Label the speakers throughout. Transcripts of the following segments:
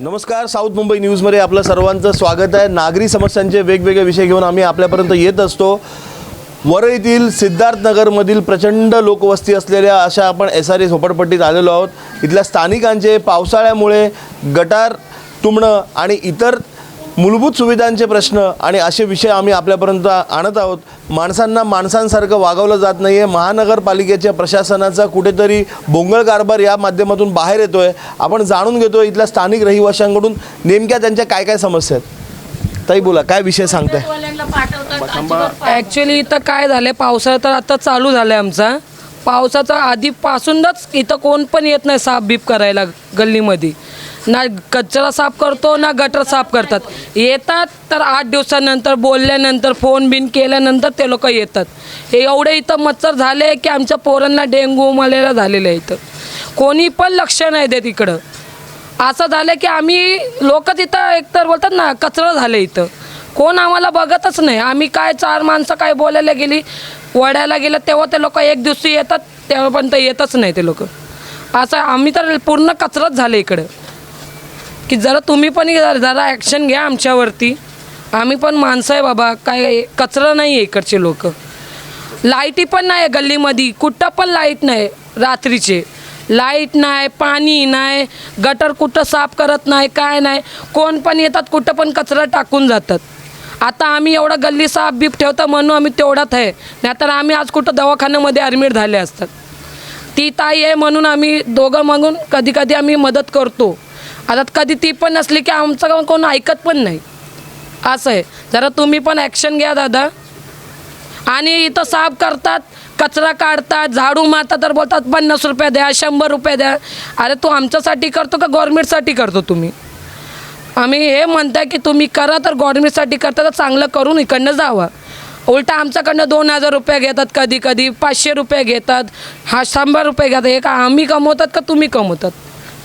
Speaker 1: नमस्कार साऊथ मुंबई न्यूजमध्ये आपलं सर्वांचं स्वागत आहे. नागरी समस्यांचे वेगवेगळे विषय घेऊन आम्ही आपल्यापर्यंत येत असतो. वरळीतील सिद्धार्थनगरमधील प्रचंड लोकवस्ती असलेल्या अशा आपण एस आर ए झोपडपट्टीत आलेलो आहोत. इथल्या स्थानिकांचे पावसाळ्यामुळे गटार तुंबणं आणि इतर मूलभूत सुविधांचे प्रश्न आणि असे विषय आम्ही आपल्यापर्यंत आणत आहोत. माणसांना माणसांसारखं वागवलं जात नाही आहे महानगरपालिकेच्या प्रशासनाचा कुठेतरी बोंगळ कारभार या माध्यमातून बाहेर येतो आहे आपण जाणून घेतो इथल्या स्थानिक रहिवाशांकडून नेमक्या त्यांच्या काय काय समस्या आहेत. ताई बोला काय विषय सांगताय?
Speaker 2: ॲक्च्युली इथं काय झालं पावसाळा तर आता चालू झालं आहे आमचा. पावसाचा आधीपासूनच इथं कोण पण येत नाही साफ बीप करायला गल्लीमध्ये. ना कचरा साफ करतो ना गटर साफ करतात. येतात तर आठ दिवसानंतर बोलल्यानंतर फोन बिन केल्यानंतर ते लोक येतात. हे एवढे इथं मच्छर झाले की आमच्या पोरांना डेंग्यू मलेरिया झालेलं आहे इथं कोणी पण लक्ष नाही देत इकडं. असं झालं की आम्ही लोक तिथं एकतर बोलतात ना कचरा झालं इथं. कोण आम्हाला बघतच नाही. आम्ही काय चार माणसं काय बोलायला गेली वड्याला गेलं तेव्हा ते लोक एक दिवशी येतात तेव्हा पण ते येतच नाही ते लोक. असं आम्ही तर पूर्ण कचराच झालं इकडं. की जरा तुम्ही पण जरा- जरा ॲक्शन घ्या आमच्यावरती. आम्ही पण माणसं आहे बाबा काय कचरा नाही आहे इकडचे लोक. लाईटी पण नाही आहे गल्लीमध्ये कुठं पण लाइट नाही रात्रीचे. लाइट नाही पाणी नाही गटर कुठं साफ करत नाही काय नाही. कोण पण येतात कुठं पण कचरा टाकून जातात. आता आम्ही एवढं गल्ली साफ बीप ठेवतो म्हणून आम्ही तेवढाच आहे. नाहीतर आम्ही आज कुठं दवाखान्यामध्ये ॲडमिट झाले असतात. ती ताई आहे म्हणून आम्ही दोघं मागून कधी कधी आम्ही मदत करतो. आता कधी ती पण नसली की आमचं कोण ऐकत पण नाही. असं आहे. जरा तुम्ही पण ॲक्शन घ्या दादा. आणि इथं साफ करतात कचरा काढतात झाडू मारतात तर बोलतात पन्नास रुपये द्या शंभर रुपये द्या. अरे तू आमच्यासाठी करतो का गव्हर्मेंटसाठी करतो तुम्ही? आम्ही हे म्हणताय की तुम्ही करा तर गव्हर्मेंटसाठी करता तर चांगलं करून इकडनं जावं. उलटा आमच्याकडनं दोन हजार रुपये घेतात कधी कधी पाचशे रुपये घेतात हा शंभर रुपये घेतात हे का आम्ही कमवतात का तुम्ही कमवतात?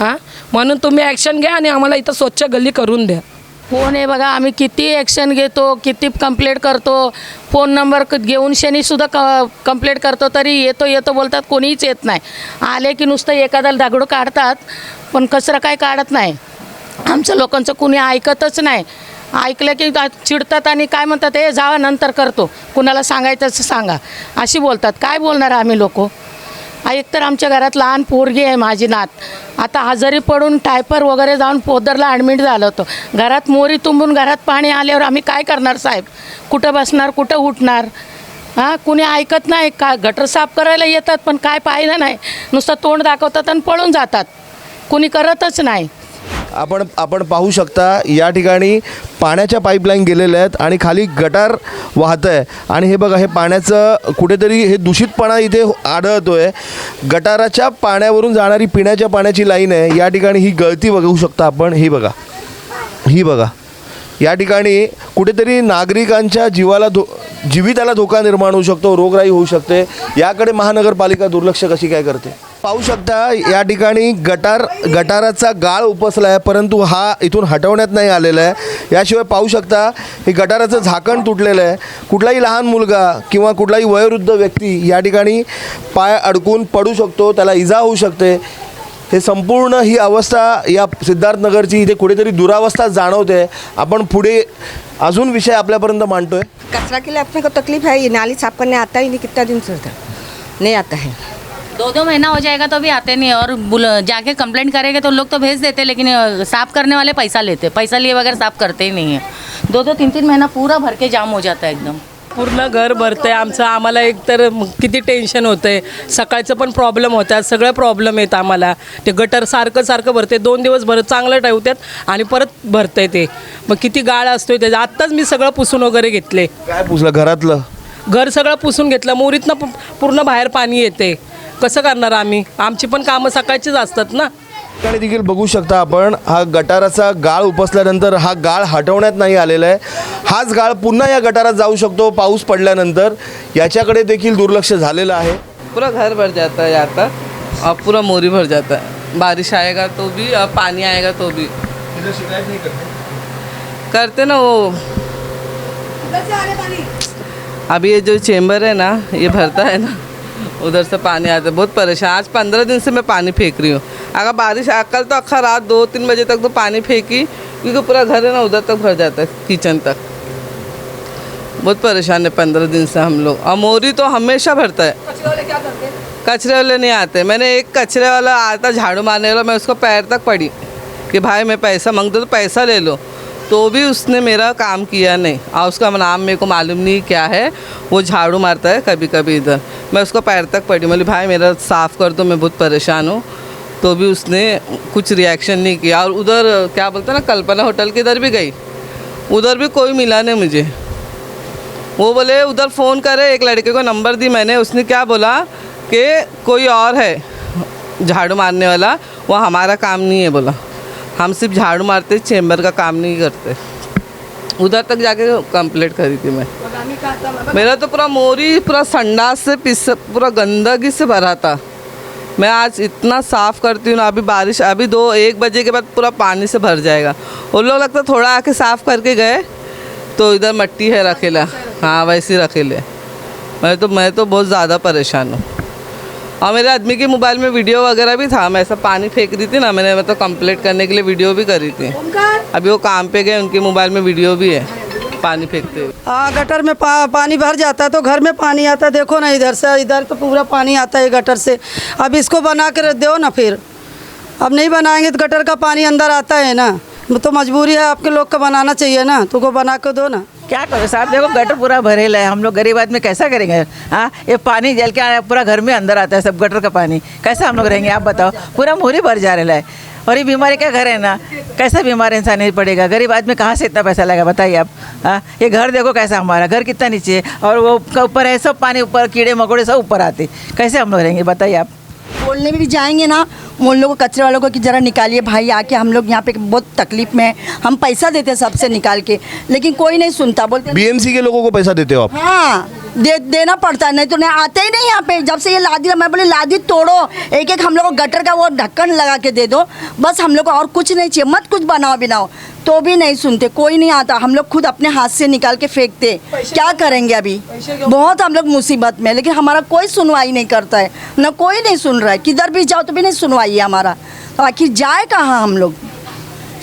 Speaker 2: हां? म्हणून तुम्ही ॲक्शन घ्या आणि आम्हाला इथं स्वच्छ गल्ली करून द्या.
Speaker 3: फोन आहे बघा आम्ही किती ॲक्शन घेतो किती कंप्लेंट करतो. फोन नंबर क- घेऊन शनीसुद्धा क कंप्लेंट करतो तरी येतो येतो बोलतात कोणीच येत नाही. आले की नुसतं एखाद्याला दगडू काढतात पण कचरा काय काढत नाही. आमच्या लोकांचं कुणी ऐकतच नाही. ऐकलं की चिडतात आणि काय म्हणतात हे जावा नंतर करतो. कुणाला सांगायचं असं सांगा. अशी बोलतात. काय बोलणार आम्ही लोक? एकतर आमच्या घरात लहान पोरगी आहे माझी नात. आता आजारी पडून टायपर वगैरे जाऊन पोदरला ॲडमिट झालं होतं. घरात मोरी तुंबून घरात पाणी आल्यावर आम्ही काय करणार साहेब? कुठं बसणार कुठं उठणार? हां कुणी ऐकत नाही. का गटर साफ करायला येतात पण काय पाहिलं नाही. नुसतं तोंड दाखवतात आणि पळून जातात. कुणी करतच नाही.
Speaker 1: आपण आपण पाहू शकता या ठिकाणी पाण्याच्या पाईपलाईन गेलेल्या आहेत आणि खाली गटार वाहत आहे आणि हे बघा हे पाण्याचं कुठेतरी हे दूषितपणा इथे आढळतो आहे गटाराच्या पाण्यावरून जाणारी पिण्याच्या पाण्याची लाईन आहे. या ठिकाणी ही गळती बघू शकता आपण. ही बघा. ही बघा. या ठिकाणी कुठेतरी नागरिकांच्या जीवाला धो जीविताला धोका निर्माण होऊ शकतो रोगराई होऊ शकते. याकडे महानगरपालिका दुर्लक्ष कशी काय करते? पाहू शकता या ठिकाणी गटार गटाराचा गाळ उपसला आहे परंतु हा इथून हटवण्यात नाही आलेला आहे. याशिवाय पाहू शकता हे गटाराचं झाकण तुटलेलं आहे. कुठलाही लहान मुलगा किंवा कुठलाही वयोवृद्ध व्यक्ती या ठिकाणी पाय अडकून पडू शकतो त्याला इजा होऊ शकते. हे संपूर्ण ही अवस्था या सिद्धार्थनगरची इथे कुठेतरी दुरावस्था जाणवते. आपण पुढे अजून विषय आपल्यापर्यंत मांडतोय.
Speaker 4: कचरा के लिए अपने को तकलीफ है ये नाली साफ करने आता ही नहीं कितना दिन से उधर नहीं आता है
Speaker 5: दो दो महीना हो जाएगा तो भी आते नहीं और बुल- जाके कंप्लेंट करेंगे तो लोग तो भेज देते लेकिन साफ करने वाले पैसा लेते पैसा लिए बगैर साफ करते ही नहीं है। दो दो तीन तीन महीना पूरा भर के जाम हो जाता है एकदम।
Speaker 2: पूर्ण घर भरतंय आमचं. आम्हाला एक तर म- किती टेन्शन होतंय. सकाळचं पण प्रॉब्लेम होतात सगळे प्रॉब्लेम येत आम्हाला. ते गटर सारखं सारखं भरते दोन दिवस भरत चांगलं ठेवतात आणि परत भरतंय ते. मग किती गाळ असतोय त्याचा. आत्ताच मी सगळं पुसून वगैरे घेतले.
Speaker 1: काय पुसलं? घरातलं?
Speaker 2: घर सगळं पुसून घेतलं. मोरीतनं पू- पूर्ण बाहेर पाणी येते कसं करणार आम्ही? आमची पण कामं सकाळचीच असतात ना.
Speaker 1: ठिकाणी देखील बघू शकता आपण हा गटाराचा गाळ उपसल्यानंतर हा गाळ हटवण्यात नाही आलेला आहे. हाच गाळ पुन्हा या गटारात जाऊ शकतो पाऊस पडल्यानंतर. याच्याकडे देखील दुर्लक्ष झालेलं आहे.
Speaker 6: पूरा घर भर जाता है यहाँ पर और पूरा मोरी भर जाता है बारिश आएगा तो भी और पानी आएगा तो भी. करते ना? वो. अभी ये जो चेम्बर है ना ये भरता है ना. उधर से पानी आता है। बहुत परेशान। आज पंद्रह दिन से मैं पानी फेंक रही हूँ। अगर बारिश आ- कल तो अखा रात दो तीन बजे तक तो पानी फेंकी क्योंकि पूरा घर है ना उधर तक भर जाता है किचन तक। बहुत परेशान है पंद्रह दिन से हम लोग। और मोरी तो हमेशा भरता है। कचरे वाले नहीं आते। मैंने एक कचरे वाला आता झाड़ू मारने वाला मैं उसको पैर तक पड़ी कि भाई मैं पैसा मांगता तो पैसा ले लो। तो भी उसने मेरा काम किया नहीं। और उसका नाम मेरे को मालूम नहीं क्या है। वो झाड़ू मारता है कभी कभी इधर। मैं उसको पैर तक पड़ी बोली, भाई, मेरा साफ़ कर दो, मैं बहुत परेशान हूँ। तो भी उसने कुछ रिएक्शन नहीं किया। और उधर, क्या बोलते ना, कल्पना होटल के इधर भी गई। उधर भी कोई मिला नहीं मुझे। वो बोले, उधर फ़ोन करे एक लड़के को नंबर दी मैंने। उसने क्या बोला कि कोई और है, झाड़ू मारने वाला। वो हमारा काम नहीं है, बोला। हम सिर्फ़ झाड़ू मारते, चेम्बर का काम नहीं करते। उधर तक जाके कंप्लेंट करी थी मैं। मेरा तो पूरा मोरी, पूरा संडास से पिस, पूरा गंदगी से भरा था। मैं आज इतना साफ़ करती हूँ ना, अभी बारिश, अभी दो, एक बजे के बाद पूरा पानी से भर जाएगा। वो लोग लगता थोड़ा आके साफ़ करके गए तो इधर मट्टी है रखेला। हाँ वैसे रखेले। मैं तो मैं तो बहुत ज़्यादा परेशान हूँ। और मेरे आदमी के मोबाइल में वीडियो वगैरह भी था मैं ऐसा पानी फेंक रही थी ना मैंने मतलब कंप्लेंट करने के लिए वीडियो भी करी थी। अभी वो काम पे गए उनके मोबाइल में वीडियो भी है पानी फेंकते हुए।
Speaker 7: हाँ गटर में पा, पानी भर जाता है तो घर में पानी आता है देखो ना इधर से इधर तो पूरा पानी आता है गटर से। अब इसको बना कर दो ना फिर। अब नहीं बनाएँगे तो गटर का पानी अंदर आता है ना। तो मजबूरी है आपके लोग का बनाना चाहिए ना तो को बना कर दो ना।
Speaker 8: क्या करो साहब देखो गटर पूरा भरेला है हम लोग गरीब आदमी कैसा करेंगे? हाँ ये पानी जल के आया पूरा घर में अंदर आता है सब गटर का पानी। कैसे हम लोग रहेंगे आप बताओ? पूरा मोरी भर जा रहा है। और ये बीमारी का घर है ना? कैसा बीमार इंसान नहीं पड़ेगा? गरीब आदमी कहाँ से इतना पैसा लगा बताइए आप? हाँ ये घर देखो कैसा हमारा घर कितना नीचे है और वो ऊपर है सब पानी ऊपर कीड़े मकोड़े सब ऊपर आते। कैसे हम लोग रहेंगे बताइए आप?
Speaker 9: बोलने भी जाएँगे ना उन लोगों कचरे वालों को कि ज़रा निकालिए भाई आके हम लोग यहाँ पे बहुत तकलीफ़ में हैं। हम पैसा देते हैं सबसे निकाल के लेकिन कोई नहीं सुनता बोलते
Speaker 1: बीएमसी के लोगों को पैसा देते हो आप?
Speaker 9: हाँ दे देना पड़ता है नहीं तो नहीं आते ही नहीं यहाँ पे। जब से ये लादी मैं बोली लादी तोड़ो एक एक हम लोग को गटर का वो ढक्कन लगा के दे दो बस हम लोग को और कुछ नहीं चाहिए मत कुछ बनाओ बिनाओ। तो भी नहीं सुनते कोई नहीं आता हम लोग खुद अपने हाथ से निकाल के फेंकते। क्या करेंगे अभी? बहुत हम लोग मुसीबत में लेकिन हमारा कोई सुनवाई नहीं करता है न कोई नहीं सुन रहा है। किधर भी जाओ तो भी नहीं सुनवाई है हमारा। तो आखिर जाए कहाँ हम लोग?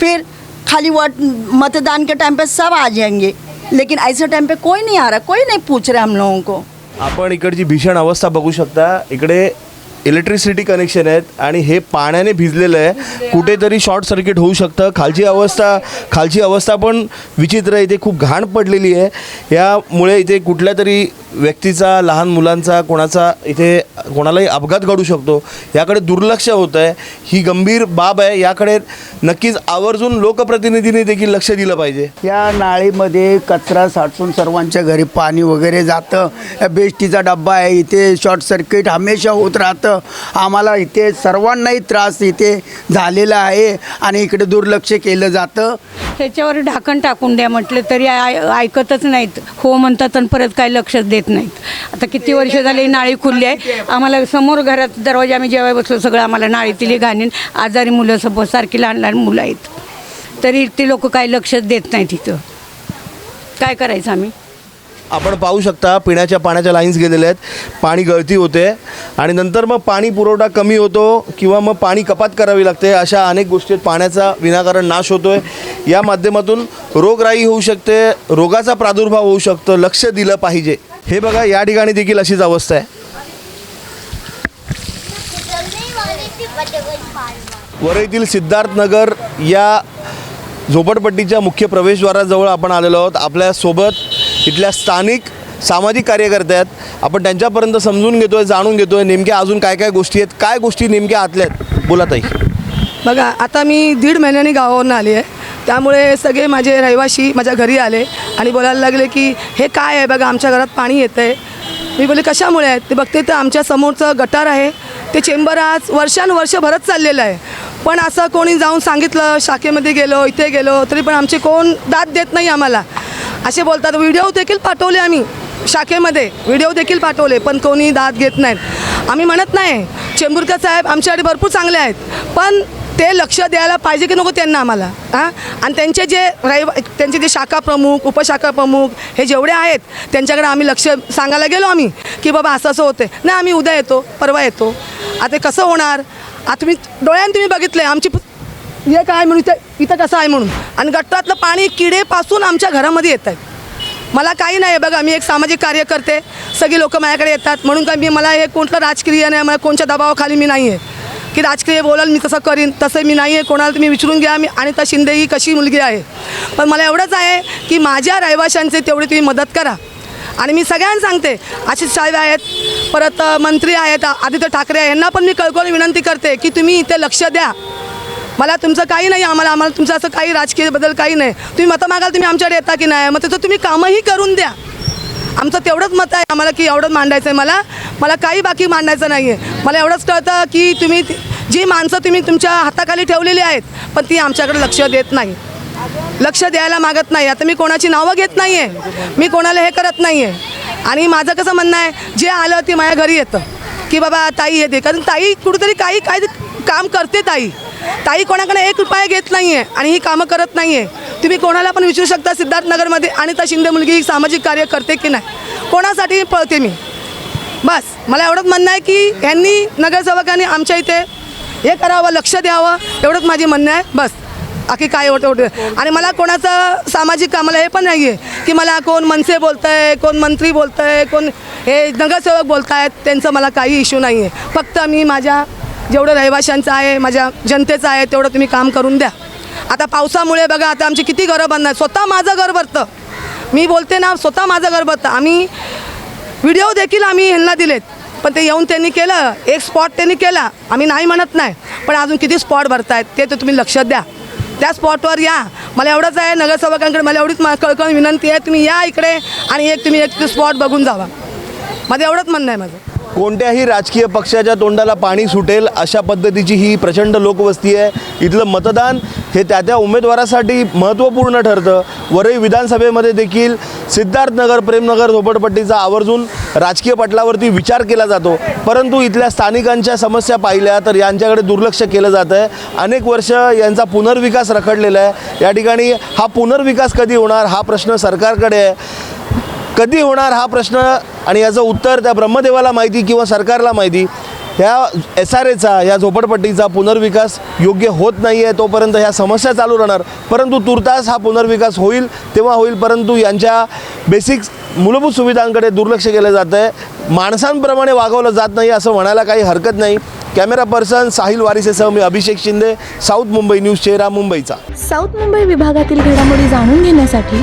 Speaker 9: फिर खाली वोट मतदान के टाइम पे सब आ जाएँगे, लेकिन ऐसे टाइम पे कोई नहीं आ रहा, कोई नहीं पूछ रहे हम लोगों को।
Speaker 1: आपण इकडची भीषण अवस्था बघू शकता, इकडे इलेक्ट्रिसिटी कनेक्शन आहेत आणि हे पाण्याने भिजलेलं आहे. कुठेतरी शॉर्ट सर्किट होऊ शकतं. खालची अवस्था खालची अवस्था पण विचित्र आहे. इथे खूप घाण पडलेली आहे. यामुळे इथे कुठल्या तरी व्यक्तीचा लहान मुलांचा कोणाचा इथे कोणालाही अपघात घडू शकतो. याकडे दुर्लक्ष होतं आहे. ही गंभीर बाब आहे. याकडे नक्कीच आवर्जून लोकप्रतिनिधींनी देखील लक्ष दिलं पाहिजे.
Speaker 10: या नाळीमध्ये कचरा साठून सर्वांच्या घरी पाणी वगैरे जातं. या बेस्टीचा डब्बा आहे. इथे शॉर्ट सर्किट हमेशा होत राहतं. आम्हाला इथे सर्वांनाही त्रास इथे झालेला आहे आणि इकडे दुर्लक्ष केलं जातं.
Speaker 3: त्याच्यावर ढाकण टाकून द्या म्हटलं तरी आय ऐकतच नाहीत. हो म्हणतात आणि परत काही लक्षच देत नाहीत. आता किती वर्ष झाली नाळी खुलली आहे. आम्हाला समोर घरात दरवाजा आम्ही जेव्हा बसलो सगळं आम्हाला नाळीतील घाणीन. आजारी मुलं सपोज सारखी लहान लहान मुलं आहेत. तरी ते लोक काही लक्षच देत नाहीत तिथं काय करायचं आम्ही?
Speaker 1: आपण पाहू शकता पिण्याच्या पाण्याच्या लाईन्स गेलेल्या आहेत. पाणी गळती होते आणि नंतर मग पाणी पुरवठा कमी होतो किंवा मग पाणी कपात करावी लागते अशा अनेक गोष्टीत पाण्याचा विनाकारण नाश होतो आहे या माध्यमातून रोगराई होऊ शकते रोगाचा प्रादुर्भाव होऊ शकतो. लक्ष दिलं पाहिजे. हे बघा या ठिकाणी देखील अशीच अवस्था आहे. वरईतील सिद्धार्थनगर या झोपडपट्टीच्या मुख्य प्रवेशद्वाराजवळ आपण आलेलो आहोत. आपल्यासोबत इथल्या स्थानिक सामाजिक कार्यकर्ते आहेत. आपण त्यांच्यापर्यंत समजून घेतो आहे जाणून घेतो आहे नेमक्या अजून काय काय गोष्टी आहेत काय गोष्टी नेमक्या आतल्या आहेत? बोला ताई.
Speaker 7: बघा आता मी दीड महिन्याने गावावरून आली आहे. त्यामुळे सगळे माझे रहिवाशी माझ्या घरी आले आणि बोलायला लागले की हे काय आहे? बघा आमच्या घरात पाणी येतं आहे मी बोले कशामुळे आहे? ते बघते तर आमच्या समोरचं गटार आहे. ते चेंबर आज वर्षानुवर्ष भरत चाललेलं आहे. पण असं कोणी जाऊन सांगितलं शाखेमध्ये गेलो इथे गेलो तरी पण आमचे कोण दाद देत नाही आम्हाला. असे बोलतात व्हिडिओ देखील पाठवले आम्ही शाखेमध्ये व्हिडिओ देखील पाठवले पण कोणी दाद घेत नाहीत. आम्ही म्हणत नाही चेंबूरकर साहेब आमच्याकडे भरपूर चांगले आहेत पण ते लक्ष द्यायला पाहिजे की नको त्यांना आम्हाला. हां? आणि त्यांचे जे रहिवा त्यांचे जे शाखा प्रमुख उपशाखा प्रमुख हे जेवढे आहेत त्यांच्याकडे आम्ही लक्ष सांगायला गेलो आम्ही की बाबा असं असं होतं नाही आम्ही उद्या येतो परवा येतो. आता कसं होणार? आता तुम्ही डोळ्याने तुम्ही बघितलं आमची हे काय म्हणून इथं इथं कसं आहे म्हणून? आणि गटारातलं पाणी किडेपासून आमच्या घरामध्ये येत आहे. मला काही नाही बघा मी एक सामाजिक कार्य करते सगळी लोकं माझ्याकडे येतात. म्हणून काय मी मला हे कोणतं राजकीय नाही मला कोणत्या दबावाखाली मी नाही आहे की राजकीय बोलाल मी तसं करीन तसं मी नाही आहे कोणाला तुम्ही विचारून घ्या. मी आणि त्या शिंदे ही कशी मुलगी आहे? पण मला एवढंच आहे की माझ्या रहिवाशांचे तेवढी तुम्ही मदत करा. आणि मी सगळ्यांना सांगते आशिष साहेब आहेत परत मंत्री आहेत आदित्य ठाकरे आहे यांना पण मी कळकळून विनंती करते की तुम्ही इथे लक्ष द्या. मला तुमचं काही नाही आम्हाला आम्हाला तुमचं असं काही राजकीय बदल काही नाही. तुम्ही मतं मागाल तुम्ही आमच्याकडे येता की नाही? मग त्याचं तुम्ही कामही करून द्या. आमचं तेवढंच मत आहे आम्हाला की एवढंच मांडायचं आहे मला. मला काही बाकी मांडायचं नाही आहे मला एवढंच कळतं की तुम्ही जी माणसं तुम्ही तुमच्या हाताखाली ठेवलेली आहेत पण ती आमच्याकडे लक्ष देत नाही. लक्ष द्यायला मागत नाही. आता मी कोणाची नावं घेत नाही आहे मी कोणाला हे करत नाही आहे आणि माझं कसं म्हणणं आहे जे आलं ते माझ्या घरी येतं. की बाबा ताई येते कारण ताई कुठेतरी काही काही काम करते ताई. ताई कोणाकडे एक रुपया घेत नाही आहे आणि ही कामं करत नाही आहे तुम्ही कोणाला पण विचारू शकता सिद्धार्थनगरमध्ये अनिता शिंदे मुलगी ही सामाजिक कार्य करते की नाही? कोणासाठी पळते मी? बस मला एवढंच म्हणणं आहे की यांनी नगरसेवकांनी आमच्या इथे हे करावं लक्ष द्यावं एवढंच माझी म्हणणं आहे. बस बाकी काय होतं एवढं आणि मला कोणाचं सामाजिक कामाला हे पण नाही आहे की मला कोण मनसे बोलत आहे कोण मंत्री बोलत आहे कोण हे नगरसेवक बोलत आहेत त्यांचं मला काही इश्यू नाही आहे फक्त मी माझ्या जेवढं रहिवाशांचं आहे माझ्या जनतेचं आहे तेवढं तुम्ही काम करून द्या. आता पावसामुळे बघा आता आमची किती घरं बंद आहेत. स्वतः माझं घर भरतं. मी बोलते ना स्वतः माझं घर भरतं. आम्ही व्हिडिओ देखील आम्ही ह्यांना दिलेत. पण ते येऊन त्यांनी केलं. एक स्पॉट त्यांनी केला. आम्ही नाही म्हणत नाही. पण अजून किती स्पॉट भरतायत ते तर तुम्ही लक्ष द्या. त्या स्पॉटवर या. मला एवढंच आहे नगरसेवकांकडे मला एवढीच मा विनंती आहे. तुम्ही या इकडे आणि एक तुम्ही एक स्पॉट बघून जावा. माझं एवढंच म्हणणं आहे माझं.
Speaker 1: कोणत्याही राजकीय पक्षाच्या तोंडाला पाणी सुटेल अशा पद्धतीची ही प्रचंड लोकवस्ती आहे. इथलं मतदान हे त्या त्या उमेदवारासाठी महत्त्वपूर्ण ठरतं. वरही विधानसभेमध्ये देखील सिद्धार्थनगर प्रेमनगर झोपडपट्टीचा आवर्जून राजकीय पटलावरती विचार केला जातो. परंतु इथल्या स्थानिकांच्या समस्या पाहिल्या तर यांच्याकडे दुर्लक्ष केलं जातं आहे अनेक वर्ष यांचा पुनर्विकास रखडलेला आहे. या ठिकाणी हा पुनर्विकास कधी होणार हा प्रश्न सरकारकडे आहे. कधी होणार हा प्रश्न आणि याचं उत्तर त्या ब्रह्मदेवाला माहिती किंवा सरकारला माहिती ह्या एस आर एचा या झोपडपट्टीचा पुनर्विकास योग्य होत नाही आहे तोपर्यंत ह्या समस्या चालू राहणार. परंतु तुर्तास हा पुनर्विकास होईल तेव्हा होईल परंतु यांच्या बेसिक मूलभूत सुविधांकडे दुर्लक्ष केलं जातं आहे माणसांप्रमाणे वागवलं जात नाही असं म्हणायला काही हरकत नाही. कॅमेरा पर्सन साहिल वारिसेसह मी अभिषेक शिंदे साऊथ मुंबई न्यूज चेहरा मुंबईचा.
Speaker 11: साऊथ मुंबई विभागातील घडामोडी जाणून घेण्यासाठी